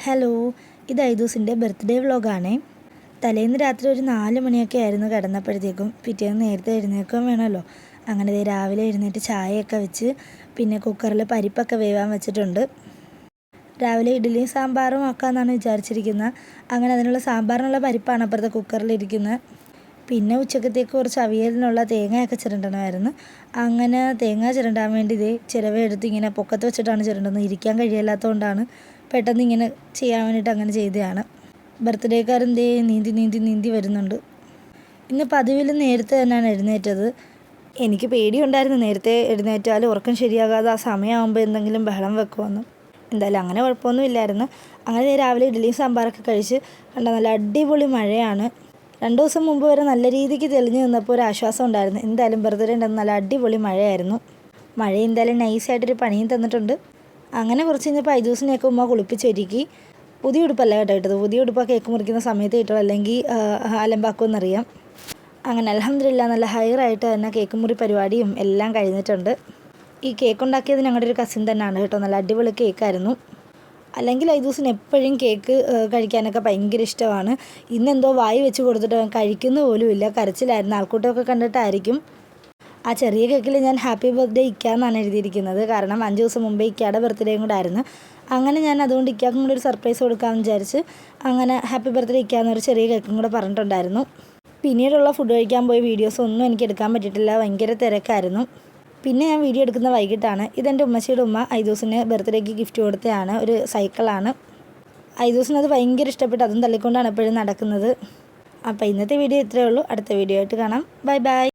Hello ഇത് ഐദൂസിന്റെ birthday വ്ളോഗാണേ. തലേന്ന് രാത്രി ഒരു നാല് മണിയൊക്കെ ആയിരുന്നു കിടന്നപ്പോഴത്തേക്കും പിറ്റേന്ന് നേരത്തെ എഴുന്നേൽക്കാൻ വേണമല്ലോ. അങ്ങനെ രാവിലെ എഴുന്നേറ്റ് ചായയൊക്കെ വെച്ച് പിന്നെ കുക്കറിൽ പരിപ്പൊക്കെ വേവാൻ വെച്ചിട്ടുണ്ട്. രാവിലെ ഇഡ്ഡലിയും സാമ്പാറും ആക്കാമെന്നാണ് വിചാരിച്ചിരിക്കുന്നത് അങ്ങനെ അതിനുള്ള സാമ്പാറിനുള്ള പരിപ്പാണ് അപ്പുറത്തെ കുക്കറിലിരിക്കുന്നത് പിന്നെ ഉച്ചക്കത്തേക്ക് കുറച്ച് അവിയലിനുള്ള തേങ്ങയൊക്കെ ചിരണ്ടണമായിരുന്നു. അങ്ങനെ തേങ്ങ ചിരണ്ടാൻ വേണ്ടി ഇതേ ചിരവ എടുത്ത് ഇങ്ങനെ പൊക്കത്ത് വെച്ചിട്ടാണ് ചിരണ്ടുന്നത്. ഇരിക്കാൻ കഴിയില്ലാത്തതുകൊണ്ടാണ് പെട്ടെന്ന് ഇങ്ങനെ ചെയ്യാൻ വേണ്ടിയിട്ട് അങ്ങനെ ചെയ്തതാണ്. ബർത്ത്ഡേക്കാരെന്തേ നീന്തി നീന്തി നീന്തി വരുന്നുണ്ട്. ഇന്ന് പതിവിൽ നേരത്തെ തന്നെയാണ് എഴുന്നേറ്റത്. എനിക്ക് പേടിയുണ്ടായിരുന്നു. നേരത്തെ എഴുന്നേറ്റാൽ ഉറക്കം ശരിയാകാതെ ആ സമയമാകുമ്പോൾ എന്തെങ്കിലും ബഹളം വെക്കുമെന്ന്. എന്തായാലും അങ്ങനെ കുഴപ്പമൊന്നും ഇല്ലായിരുന്നു. അങ്ങനെ രാവിലെ ഇഡ്ഡലിയും സാമ്പാറൊക്കെ കഴിച്ച് കണ്ട നല്ല അടിപൊളി മഴയാണ്. രണ്ട് ദിവസം മുമ്പ് വരെ നല്ല രീതിക്ക് തെളിഞ്ഞു നിന്നപ്പോൾ ഒരു ആശ്വാസം ഉണ്ടായിരുന്നു. എന്തായാലും ബർത്ത്ഡേ ഉണ്ടെന്ന് നല്ല അടിപൊളി മഴയായിരുന്നു. മഴ എന്തായാലും നൈസായിട്ടൊരു പണിയും തന്നിട്ടുണ്ട്. അങ്ങനെ കുറച്ച് കഴിഞ്ഞപ്പോൾ ഐദൂസിനെയൊക്കെ ഉമ്മ കുളിപ്പിച്ചൊരുക്കി പുതിയ ഉടുപ്പല്ല കേട്ടോ ഇട്ടത്. പുതിയ ഉടുപ്പ് കേക്ക് മുറിക്കുന്ന സമയത്ത് കിട്ടും അല്ലെങ്കിൽ അലമ്പാക്കുമെന്നറിയാം. അങ്ങനെ അലഹമില്ല നല്ല ഹയറായിട്ട് തന്നെ കേക്ക് മുറി പരിപാടിയും എല്ലാം കഴിഞ്ഞിട്ടുണ്ട്. ഈ കേക്ക് ഉണ്ടാക്കിയത് ഞങ്ങളുടെ ഒരു കസിൻ തന്നെയാണ് കേട്ടോ. നല്ല അടിപൊളി കേക്കായിരുന്നു അല്ലെങ്കിൽ ഐദൂസിന് എപ്പോഴും കേക്ക് കഴിക്കാനൊക്കെ ഭയങ്കര ഇഷ്ടമാണ്. ഇന്നെന്തോ വായി വെച്ച് കൊടുത്തിട്ട് കഴിക്കുന്ന പോലുമില്ല കരച്ചിലായിരുന്നു. ആൾക്കൂട്ടമൊക്കെ കണ്ടിട്ടായിരിക്കും. ആ ചെറിയ കേക്കിൽ ഞാൻ ഹാപ്പി ബർത്ത്ഡേ ഇക്കാന്നാണ് എഴുതിയിരിക്കുന്നത്. കാരണം അഞ്ച് ദിവസം മുമ്പേ ഇക്കയുടെ ബർത്ത്ഡേയും കൂടെ ആയിരുന്നു. അങ്ങനെ ഞാൻ അതുകൊണ്ട് ഇക്കാക്കും കൂടി ഒരു സർപ്രൈസ് കൊടുക്കാമെന്ന് വിചാരിച്ച് അങ്ങനെ ഹാപ്പി ബർത്ത്ഡേ ഇക്കാന്നൊരു ചെറിയ കേക്കും കൂടെ പറഞ്ഞിട്ടുണ്ടായിരുന്നു. പിന്നീടുള്ള ഫുഡ് കഴിക്കാൻ പോയ വീഡിയോസ് ഒന്നും എനിക്ക് എടുക്കാൻ പറ്റിയിട്ടില്ല. ഭയങ്കര തിരക്കായിരുന്നു. പിന്നെ ഞാൻ വീഡിയോ എടുക്കുന്ന വൈകിട്ടാണ്. ഇതെന്റെ ഉമ്മച്ചിയുടെ ഉമ്മ ഐദൂസിന് ബർത്ത്ഡേക്ക് ഗിഫ്റ്റ് കൊടുത്തതാണ് ഒരു സൈക്കിളാണ് ഐദൂസിന് അത് ഭയങ്കര ഇഷ്ടപ്പെട്ട്. അതും തള്ളിക്കൊണ്ടാണ് എപ്പോഴും നടക്കുന്നത്. അപ്പോൾ ഇന്നത്തെ വീഡിയോ ഇത്രയേ ഉള്ളൂ. അടുത്ത വീഡിയോ ആയിട്ട് കാണാം. Bye bye